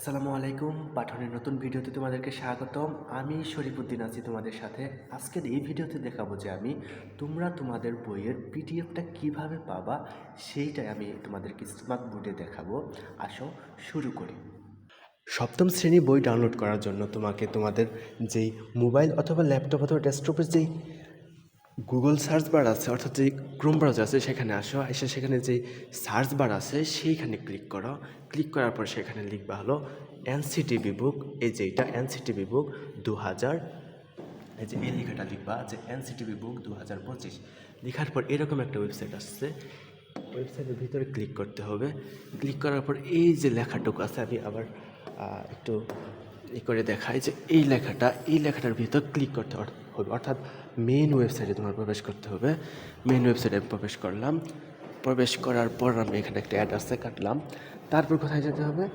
আসসালামু আলাইকুম। পাঠনের নতুন ভিডিওতে তোমাদেরকে স্বাগতম। আমি শরীফুদ্দিন আছি তোমাদের সাথে। আজকের এই ভিডিওতে দেখাবো যে আমি তোমরা তোমাদের বইয়ের পিডিএফটা কীভাবে পাবা, সেইটাই আমি তোমাদেরকে স্মার্ট বোর্ডে দেখাবো। আসো, শুরু করি। সপ্তম শ্রেণি বই ডাউনলোড করার জন্য তোমাকে তোমাদের যেই মোবাইল অথবা ল্যাপটপ অথবা ডেস্কটপের যেই গুগল সার্চ বার আছে, অর্থাৎ যে ক্রোম ব্রাউজার আছে, সেখানে আসো, এসে সেখানে যে সার্চ বার আছে, সেইখানে ক্লিক করো। ক্লিক করার পর সেখানে লিখবা হলো এনসিটিভি বুক এই যে এটা এনসিটিভি বুক দু হাজার এই যে এই লেখাটা লিখবা যে এনসিটিভি বুক দু হাজার পঁচিশ। লেখার পর এরকম একটা ওয়েবসাইট আসছে ওয়েবসাইটের ভিতরে ক্লিক করতে হবে। ক্লিক করার পর এই যে লেখাটুকু আছে, আমি আবার একটু ই করে দেখায় যে এই লেখাটা, এই লেখাটার ভিতর ক্লিক করতে হবে। অর্থাৎ মেন ওয়েবসাইটে তোমার প্রবেশ করতে হবে। মেন ওয়েবসাইটে প্রবেশ করলাম। প্রবেশ করার পর আমি এখানে একটা অ্যাড আসছে কাটলাম। তারপর কোথায় যেতে হবে?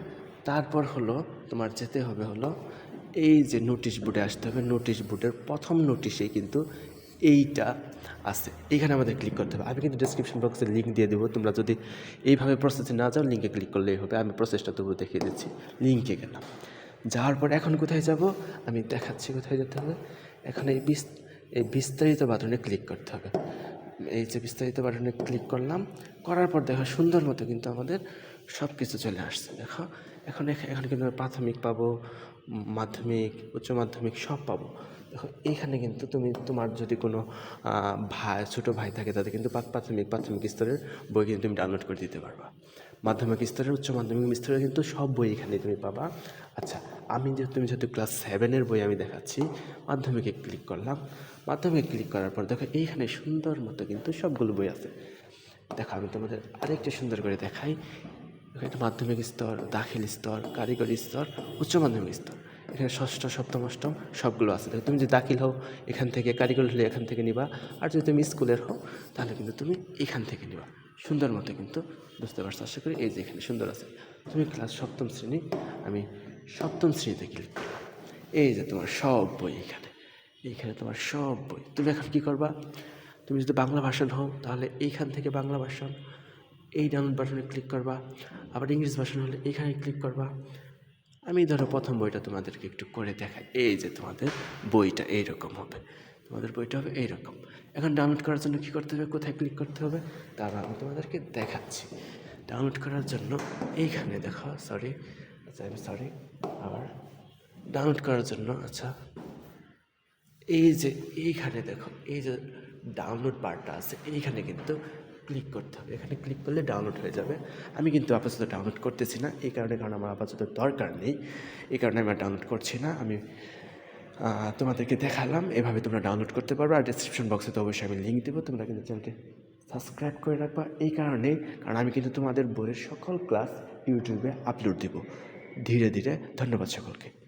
তারপর হলো, তোমার যেতে হবে হলো এই যে নোটিশ বোর্ডে আসতে হবে। নোটিশ বোর্ডের প্রথম নোটিশেই কিন্তু এইটা আছে। এখানে আমাদের ক্লিক করতে হবে। আমি কিন্তু ডিসক্রিপশন বক্সে লিঙ্ক দিয়ে দেবো। তোমরা যদি এইভাবে প্রসেসে না যাও লিঙ্কে ক্লিক করলেই হবে। আমি প্রসেসটা তবু দেখিয়ে দিচ্ছি। লিঙ্কে গেলাম। যাওয়ার পর এখন কোথায় যাব? আমি দেখাচ্ছি কোথায় যেতে হবে। এখন এই বিস এই বিস্তারিত বাটনে ক্লিক করতে হবে। এই যে বিস্তারিত বাটনে ক্লিক করলাম, করার পর দেখো সুন্দর মতো কিন্তু আমাদের সব কিছু চলে আসছে। দেখো, এখন এখ- এখন কিন্তু প্রাথমিক পাবো, মাধ্যমিক, উচ্চ মাধ্যমিক সব পাবো। দেখো, এইখানে কিন্তু তুমি, তোমার যদি কোনো ভাই, ছোটো ভাই থাকে, তাদের কিন্তু প্রাথমিক প্রাথমিক স্তরের বই কিন্তু তুমি ডাউনলোড করে দিতে পারবা। মাধ্যমিক স্তরের, উচ্চ মাধ্যমিক স্তরের কিন্তু সব বই এখানে তুমি পাবা। আচ্ছা আমি যে তুমি যেহেতু ক্লাস সেভেনের বই আমি দেখাচ্ছি, মাধ্যমিকে ক্লিক করলাম। মাধ্যমিকে ক্লিক করার পর দেখো এইখানে সুন্দর মতো কিন্তু সবগুলো বই আছে। দেখো, আমি তোমাদের আরেকটু সুন্দর করে দেখাই। দেখো এটা মাধ্যমিক স্তর, দাখিল স্তর, কারিগরি স্তর, উচ্চ মাধ্যমিক স্তর। এখানে ষষ্ঠ, সপ্তম, অষ্টম সবগুলো আছে। দেখো, তুমি যদি দাখিল হও, এখান থেকে কারিগরি হলে এখান থেকে নিবা। আর যদি তুমি স্কুলের হও, তাহলে কিন্তু তুমি এখান থেকে নিবা। সুন্দর মতো কিন্তু বুঝতে পারছ? আশা করি এই যে এখানে সুন্দর আছে। তুমি ক্লাস সপ্তম শ্রেণি, আমি সপ্তম শ্রেণীতে ক্লিক করলাম এই যে তোমার সব বই এখানে এইখানে তোমার সব বই। তুমি এখন কী করবা? তুমি যদি বাংলা ভাষণ হও, তাহলে এইখান থেকে বাংলা ভাষণ, এই ডাউনলোড বাটনে ক্লিক করবা। আবার ইংলিশ ভাষণ হলে এইখানে ক্লিক করবা। আমি ধরো প্রথম বইটা তোমাদেরকে একটু করে দেখাই। এই যে তোমাদের বইটা এইরকম হবে। তোমাদের বইটা হবে এইরকম। এখন ডাউনলোড করার জন্য কী করতে হবে? কোথায় ক্লিক করতে হবে? তারা আমি তোমাদেরকে দেখাচ্ছি। ডাউনলোড করার জন্য এইখানে দেখো সরি আমি সরি আবার ডাউনলোড করার জন্য আচ্ছা। এই যে, এইখানে দেখো, এই যে ডাউনলোড বারটা আছে, এইখানে কিন্তু ক্লিক করতে হবে। এখানে ক্লিক করলে ডাউনলোড হয়ে যাবে। আমি কিন্তু আপাতত ডাউনলোড করতেছি না, এই কারণে, কারণ আমার আপাতত দরকার নেই। এই কারণে আমি ডাউনলোড করছি না। আমি তোমাদেরকে দেখালাম, এভাবে তোমরা ডাউনলোড করতে পারবে। আর ডিসক্রিপশন বক্সে তো অবশ্যই আমি লিঙ্ক দেবো। তোমরা কিন্তু চ্যানেলটি সাবস্ক্রাইব করে রাখবা। এই কারণেই কারণ আমি কিন্তু তোমাদের বইয়ের সকল ক্লাস ইউটিউবে আপলোড দেবো। ধীরে ধীরে ধন্যবাদ সকলকে।